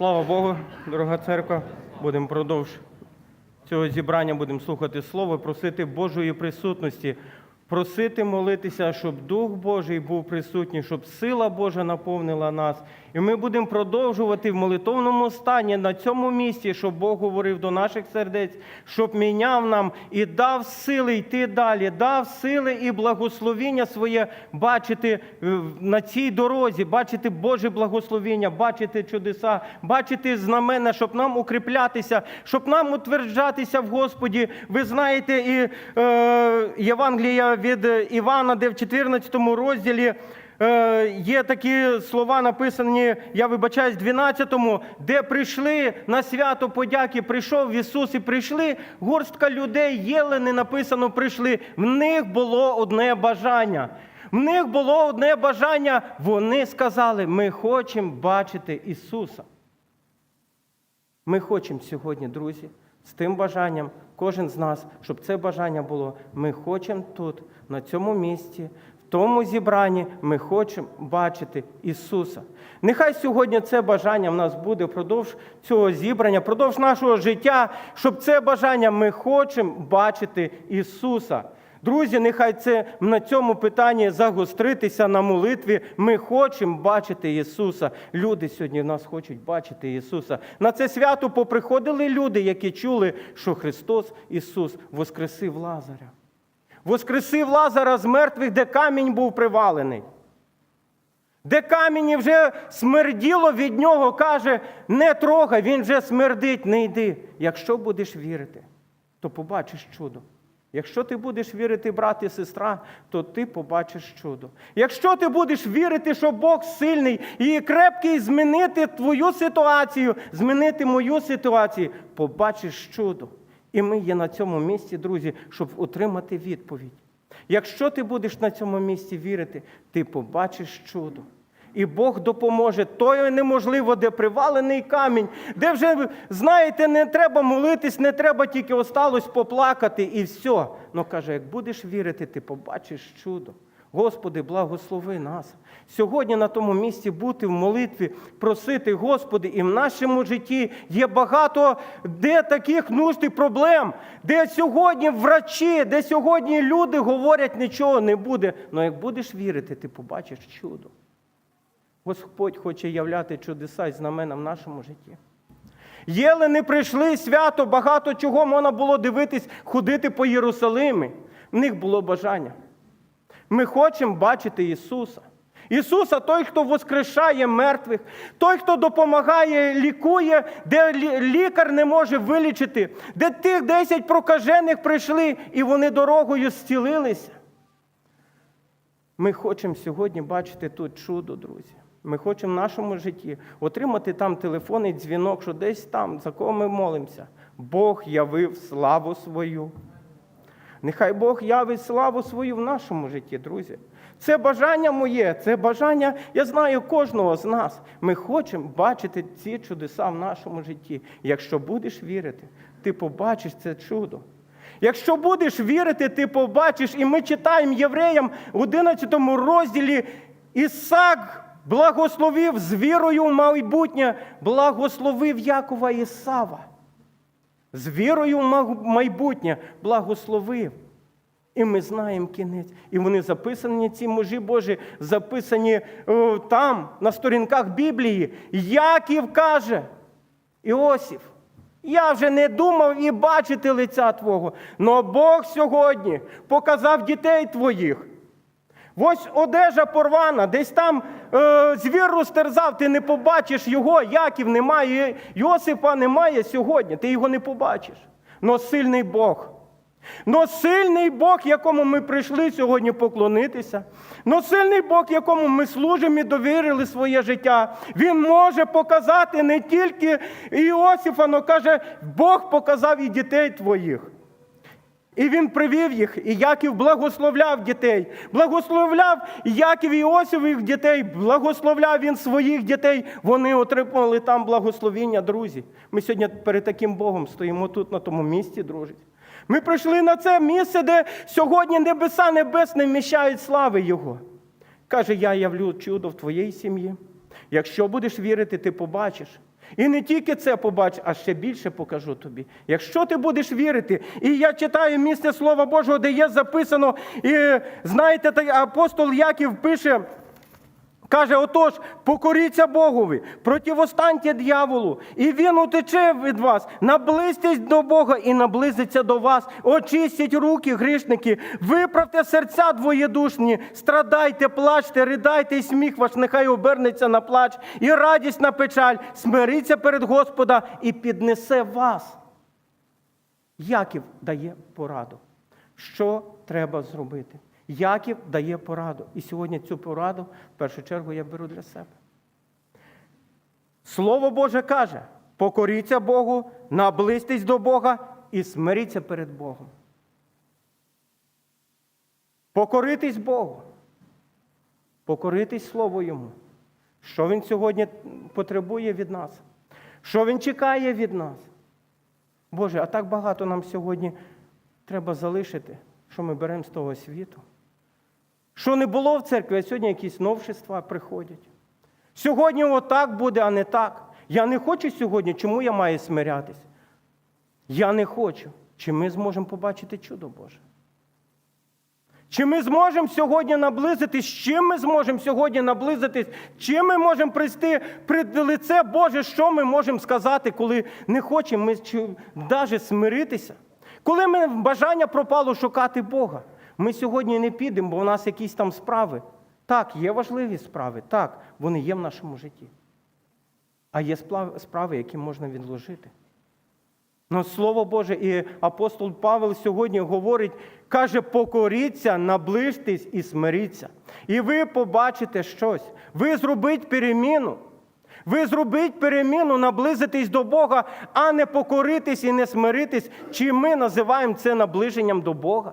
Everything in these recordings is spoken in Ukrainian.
Слава Богу, дорога церква. Будемо продовж цього зібрання будемо слухати Слово, просити Божої присутності, просити молитися, щоб Дух Божий був присутній, щоб сила Божа наповнила нас. І ми будемо продовжувати в молитовному стані на цьому місці, щоб Бог говорив до наших сердець, щоб міняв нам і дав сили йти далі, дав сили і благословіння своє бачити е, на цій дорозі, бачити Боже благословіння, бачити чудеса, бачити знамена, щоб нам укріплятися, щоб нам утверджатися в Господі. Ви знаєте, і е, Євангелія від Івана, де в 14 розділі. Е, Є такі слова написані, я вибачаюсь, в 12-му, де прийшли на свято подяки, прийшов Ісус і прийшли горстка людей, єлени написано, прийшли. В них було одне бажання. В них було одне бажання. Вони сказали: ми хочемо бачити Ісуса. Ми хочемо сьогодні, друзі, з тим бажанням, кожен з нас, щоб це бажання було. Ми хочемо тут, на цьому місці, в тому зібранні, ми хочемо бачити Ісуса. Нехай сьогодні це бажання в нас буде впродовж цього зібрання, впродовж нашого життя, щоб це бажання ми хочемо бачити Ісуса. Друзі, нехай це на цьому питанні загостритися на молитві. Ми хочемо бачити Ісуса. Люди сьогодні нас хочуть бачити Ісуса. На це свято поприходили люди, які чули, що Христос Ісус воскресив Лазаря. Воскресив Лазара з мертвих, де камінь був привалений. Де камінь вже смерділо від нього, каже, не трогай, він вже смердить, не йди. Якщо будеш вірити, то побачиш чудо. Якщо ти будеш вірити, брат і сестра, то ти побачиш чудо. Якщо ти будеш вірити, що Бог сильний і крепкий змінити твою ситуацію, змінити мою ситуацію, побачиш чудо. І ми є на цьому місці, друзі, щоб отримати відповідь. Якщо ти будеш на цьому місці вірити, ти побачиш чудо. І Бог допоможе. То неможливо, де привалений камінь, де вже, знаєте, не треба молитись, не треба тільки осталось поплакати і все. Ну каже, як будеш вірити, ти побачиш чудо. Господи, благослови нас. Сьогодні на тому місці бути в молитві, просити, Господи, і в нашому житті є багато де таких нужд і проблем, де сьогодні врачі, де сьогодні люди говорять, нічого не буде. Але як будеш вірити, ти побачиш чудо. Господь хоче являти чудеса і знамена в нашому житті. Єлени прийшли свято, багато чого можна було дивитись, ходити по Єрусалимі. В них було бажання. Ми хочемо бачити Ісуса. Ісуса, той, хто воскрешає мертвих, той, хто допомагає, лікує, де лікар не може вилічити, де тих 10 прокажених прийшли і вони дорогою зцілилися. Ми хочемо сьогодні бачити тут чудо, друзі. Ми хочемо в нашому житті отримати там телефонний дзвінок, що десь там, за кого ми молимося. Бог явив славу свою. Нехай Бог явить славу свою в нашому житті, друзі. Це бажання моє, це бажання, я знаю, кожного з нас. Ми хочемо бачити ці чудеса в нашому житті. Якщо будеш вірити, ти побачиш це чудо. Якщо будеш вірити, ти побачиш, і ми читаємо євреям в 11 розділі Ісак благословив з вірою в майбутнє, благословив Якова і Сава. З вірою в майбутнє благословив. І ми знаємо кінець. І вони записані, ці мужі Божі, записані е, там, на сторінках Біблії. Яків каже, Іосиф, я вже не думав і бачити лиця Твого, но Бог сьогодні показав дітей твоїх. Ось одежа порвана, десь там е, звір розтерзав, ти не побачиш його, Яків немає, Йосипа немає сьогодні, ти його не побачиш. Но сильний Бог. Но сильний Бог, якому ми прийшли сьогодні поклонитися, но сильний Бог, якому ми служимо і довірили своє життя, Він може показати не тільки Іосифа, але каже, Бог показав і дітей твоїх. І він привів їх, і Яків благословляв дітей, благословляв Яків і Іосифових дітей, благословляв він своїх дітей. Вони отримали там благословіння, друзі. Ми сьогодні перед таким Богом стоїмо тут, на тому місці, друзі. Ми прийшли на це місце, де сьогодні небеса небесне вміщають слави Його. Каже, я явлю чудо в твоїй сім'ї. Якщо будеш вірити, ти побачиш. І не тільки це побач, а ще більше покажу тобі. Якщо ти будеш вірити, і я читаю місце Слова Божого, де є записано, і знаєте, апостол Яків пише. Каже, отож, покоріться Богові, противостаньте дьяволу, і він утече від вас. Наблизьтесь до Бога і наблизиться до вас. Очистіть руки, грішники, виправте серця двоєдушні, страдайте, плачте, ридайте, і сміх ваш нехай обернеться на плач, і радість на печаль, смиріться перед Господа і піднесе вас. Яків дає пораду, що треба зробити. Яків дає пораду. І сьогодні цю пораду в першу чергу я беру для себе. Слово Боже каже: покоріться Богу, наблизьтесь до Бога і смиріться перед Богом. Покоритись Богу. Покоритись Слову Йому. Що Він сьогодні потребує від нас? Що Він чекає від нас? Боже, а так багато нам сьогодні треба залишити, що ми беремо з того світу. Що не було в церкві, а сьогодні якісь новшества приходять. Сьогодні отак буде, а не так. Я не хочу сьогодні, чому я маю смирятись? Я не хочу. Чи ми зможемо побачити чудо Боже? Чи ми зможемо сьогодні наблизитись? Чим ми зможемо сьогодні наблизитись? Чим ми можемо прийти пред лице Боже, що ми можемо сказати, коли не хочемо ми навіть смиритися? Коли ми бажання пропало шукати Бога, ми сьогодні не підемо, бо у нас якісь там справи. Так, є важливі справи, так, вони є в нашому житті. А є справи, які можна відложити. Ну, Слово Боже, і апостол Павел сьогодні говорить, каже, покоріться, наближтесь і смиріться. І ви побачите щось. Ви зробіть переміну. Ви зробіть переміну, наблизитись до Бога, а не покоритись і не смиритись. Чи ми називаємо це наближенням до Бога?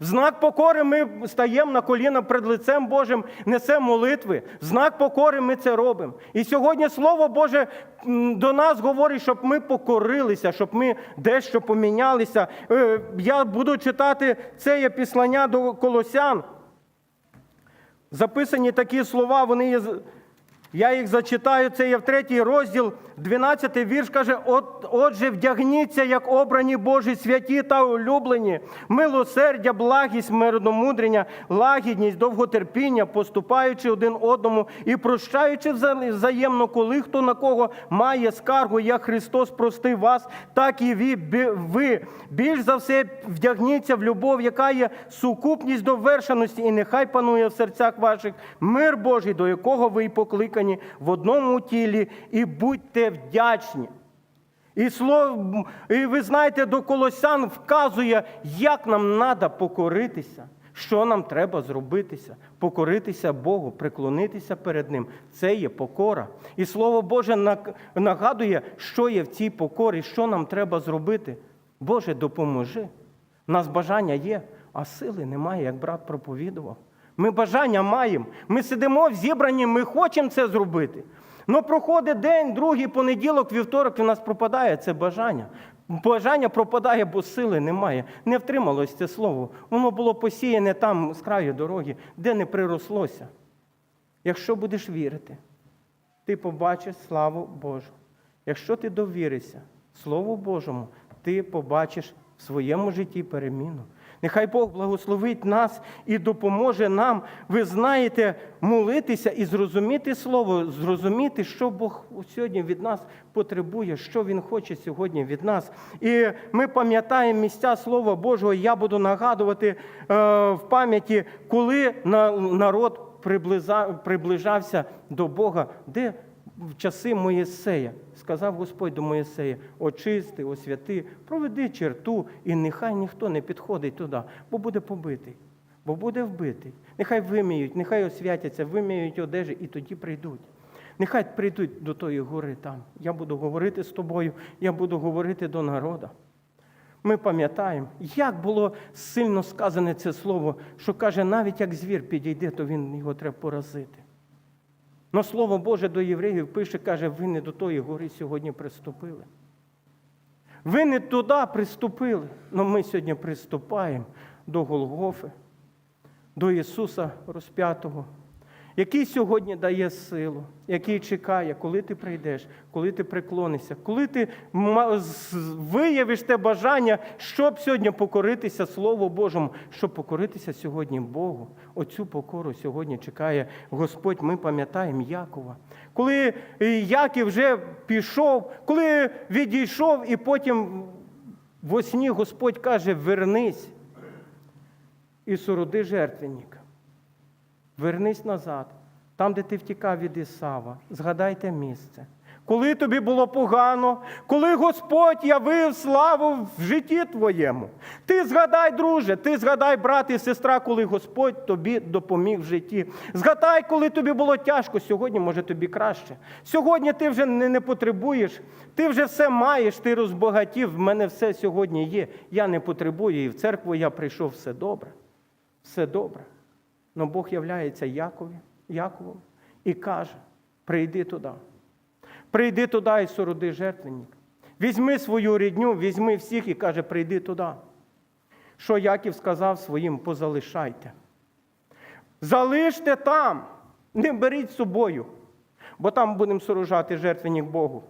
В знак покори ми стаємо на коліна перед лицем Божим, несемо молитви. В знак покори ми це робимо. І сьогодні Слово Боже до нас говорить, щоб ми покорилися, щоб ми дещо помінялися. Е, Я буду читати це є післання до Колосян. Записані такі слова, вони є. Я їх зачитаю, це є в третій розділ, 12 вірш каже: От, Отже, вдягніться, як обрані Божі святі та улюблені, милосердя, благість, мирномудрення, лагідність, довготерпіння, поступаючи один одному і прощаючи взаємно, коли хто на кого має скаргу, як Христос простив вас, так і ви. Більш за все вдягніться в любов, яка є сукупність довершеності, і нехай панує в серцях ваших мир Божий, до якого ви й покликані в одному тілі, і будьте вдячні. І слово, і ви знаєте, до Колосян вказує, як нам треба покоритися, що нам треба зробитися, покоритися Богу, преклонитися перед Ним. Це є покора. І Слово Боже нагадує, що є в цій покорі, що нам треба зробити. Боже, допоможи. У нас бажання є, а сили немає, як брат проповідував. Ми бажання маємо. Ми сидимо в зібранні, ми хочемо це зробити. Ну проходить день, другий понеділок, вівторок і в нас пропадає це бажання. Бажання пропадає, бо сили немає. Не втрималось це слово. Воно було посіяне там, з краю дороги, де не прирослося. Якщо будеш вірити, ти побачиш славу Божу. Якщо ти довіришся Слову Божому, ти побачиш в своєму житті переміну. Нехай Бог благословить нас і допоможе нам, ви знаєте, молитися і зрозуміти Слово, зрозуміти, що Бог сьогодні від нас потребує, що Він хоче сьогодні від нас. І ми пам'ятаємо місця Слова Божого. Я буду нагадувати е, в пам'яті, коли народ приближався до Бога, де в часи Моєсея. Сказав Господь до Моєсея, очисти, освяти, проведи черту, і нехай ніхто не підходить туди, бо буде побитий, бо буде вбитий. Нехай виміють, нехай освятяться, виміють одежі і тоді прийдуть. Нехай прийдуть до тої гори там. Я буду говорити з тобою, я буду говорити до народу. Ми пам'ятаємо, як було сильно сказане це слово, що каже, навіть як звір підійде, то він його треба поразити. Но Слово Боже до євреїв пише, каже, ви не до тої гори сьогодні приступили. Ви не туди приступили, але ми сьогодні приступаємо до Голгофи, до Ісуса розп'ятого. Який сьогодні дає силу, який чекає, коли ти прийдеш, коли ти преклонишся, коли ти виявиш те бажання, щоб сьогодні покоритися Слову Божому, щоб покоритися сьогодні Богу. Оцю покору сьогодні чекає Господь. Ми пам'ятаємо Якова. Коли е, Яків вже пішов, коли відійшов, і потім во сні Господь каже: вернись і сороди жертвенника. Вернись назад, там, де ти втікав від Ісава, згадайте місце. Коли тобі було погано, коли Господь явив славу в житті твоєму. Ти згадай, друже, ти згадай, брат і сестра, коли Господь тобі допоміг в житті. Згадай, коли тобі було тяжко, сьогодні може тобі краще. Сьогодні ти вже не, не потребуєш, ти вже все маєш, ти розбагатів, в мене все сьогодні є. Я не потребую, і в церкву я прийшов, все добре. Все добре. Но Бог являється Якові, Яковом і каже: прийди туди. Прийди туди і сороди жертвенник. Візьми свою рідню, візьми всіх і каже, прийди туди. Що Яків сказав своїм, позалишайте. Залиште там, не беріть з собою, бо там будемо сорожати жертвенник Богу.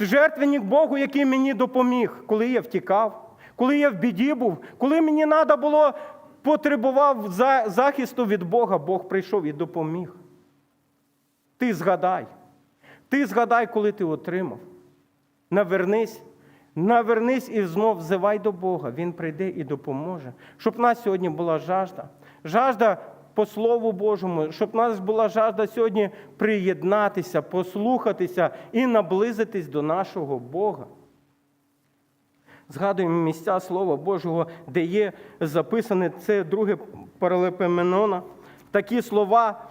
Жертвенник Богу, який мені допоміг, коли я втікав, коли я в біді був, коли мені треба було, потребував захисту від Бога, Бог прийшов і допоміг. Ти згадай. Ти згадай, коли ти отримав. Навернись, навернись і знов взивай до Бога. Він прийде і допоможе. Щоб в нас сьогодні була жажда. Жажда по Слову Божому, щоб в нас була жажда сьогодні приєднатися, послухатися і наблизитись до нашого Бога. Згадуємо місця Слова Божого, де є записане це друге паралепоменона. Такі слова,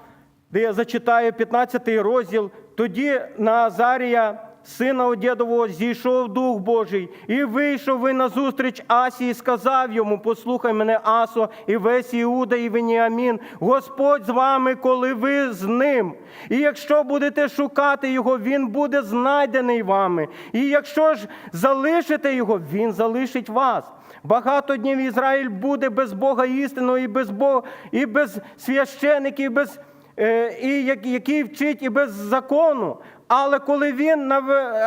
де я зачитаю 15 розділ. Тоді на Азарія, сина Одєдового, зійшов Дух Божий, і вийшов ви назустріч Асі і сказав йому: Послухай мене, Асо, і весь Іуда, і Веніамін, Господь з вами, коли ви з ним. І якщо будете шукати його, він буде знайдений вами. І якщо ж залишите його, він залишить вас. Багато днів Ізраїль буде без Бога істинного, і без Бога, і без священиків, і без е, і який вчить і без закону. Але коли він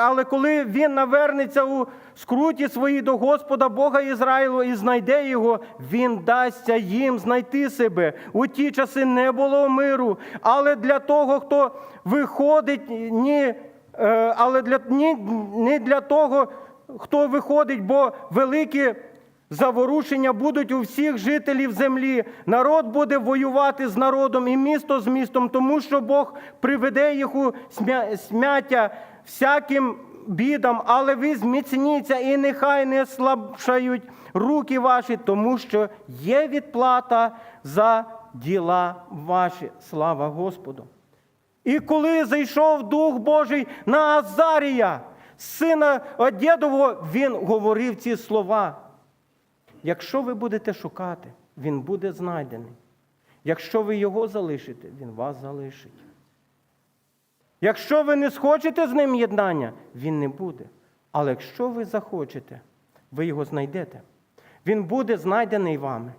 але коли він навернеться у скруті своїй до Господа Бога Ізраїлу і знайде його, він дасться їм знайти себе. У ті часи не було миру, але для того, хто виходить, ні, е, але для ні, не для того, хто виходить, бо великі Заворушення будуть у всіх жителів землі. Народ буде воювати з народом і місто з містом, тому що Бог приведе їх у смя- смяття всяким бідам, але ви зміцніться і нехай не слабшають руки ваші, тому що є відплата за діла ваші. Слава Господу! І коли зайшов Дух Божий на Азарія, сина Одєдового, він говорив ці слова. Якщо ви будете шукати, він буде знайдений. Якщо ви його залишите, він вас залишить. Якщо ви не схочете з ним єднання, він не буде. Але якщо ви захочете, ви його знайдете. Він буде знайдений вами.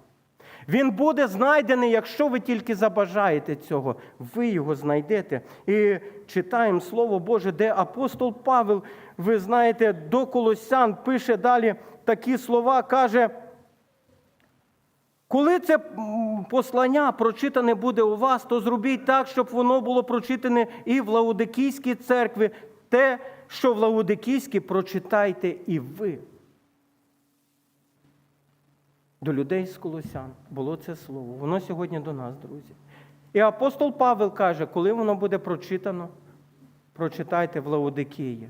Він буде знайдений, якщо ви тільки забажаєте цього, ви його знайдете. І читаємо Слово Боже, де апостол Павел, ви знаєте, до Колосян пише далі такі слова, каже. Коли це послання прочитане буде у вас, то зробіть так, щоб воно було прочитане і в Лаудикійській церкві. Те, що в Лаудикійській, прочитайте і ви. До людей з колосян було це слово. Воно сьогодні до нас, друзі. І апостол Павел каже, коли воно буде прочитано, прочитайте в Лаудикії.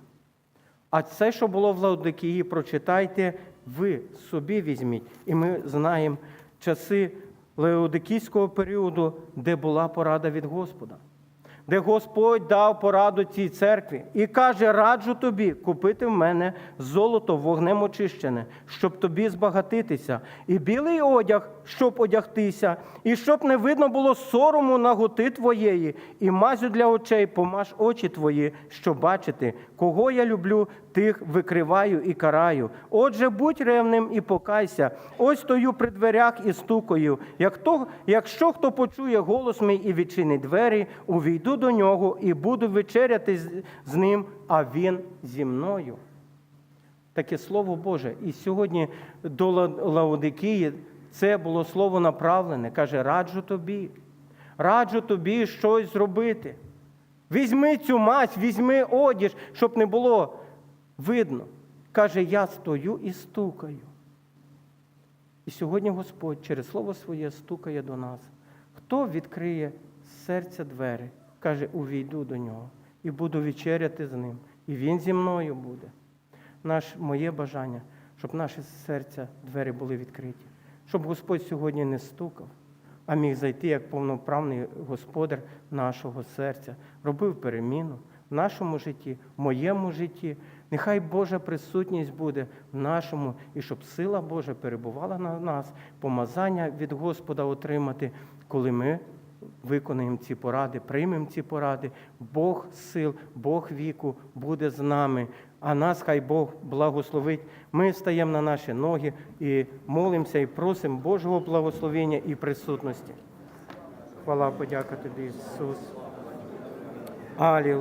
А це, що було в Лаудикії, прочитайте ви собі візьміть. І ми знаємо часи Леодикійського періоду, де була порада від Господа. Де Господь дав пораду цій церкві і каже: раджу тобі купити в мене золото вогнем очищене, щоб тобі збагатитися, і білий одяг, щоб одягтися, і щоб не видно було сорому наготи твоєї, і мазю для очей помаж очі твої, щоб бачити, кого я люблю, тих викриваю і караю. Отже, будь ревним і покайся. Ось стою при дверях і стукаю. Як то, якщо хто почує голос мій і відчинить двері, увійду до нього і буду вечеряти з, ним, а він зі мною. Таке слово Боже. І сьогодні до Лаодикії це було слово направлене. Каже, раджу тобі, раджу тобі щось зробити. Візьми цю мать, візьми одіж, щоб не було видно. Каже, я стою і стукаю. І сьогодні Господь через Слово Своє стукає до нас. Хто відкриє серця двері, каже, увійду до нього і буду вечеряти з ним. І він зі мною буде. Наш, моє бажання, щоб наші серця двері були відкриті, щоб Господь сьогодні не стукав, а міг зайти як повноправний господар нашого серця, робив переміну в нашому житті, в моєму житті. Нехай Божа присутність буде в нашому, і щоб сила Божа перебувала на нас, помазання від Господа отримати, коли ми виконаємо ці поради, приймемо ці поради. Бог сил, Бог віку буде з нами. А нас хай Бог благословить. Ми стаємо на наші ноги і молимося, і просимо Божого благословення і присутності. Хвала, подяка тобі, Ісус. Алілуя.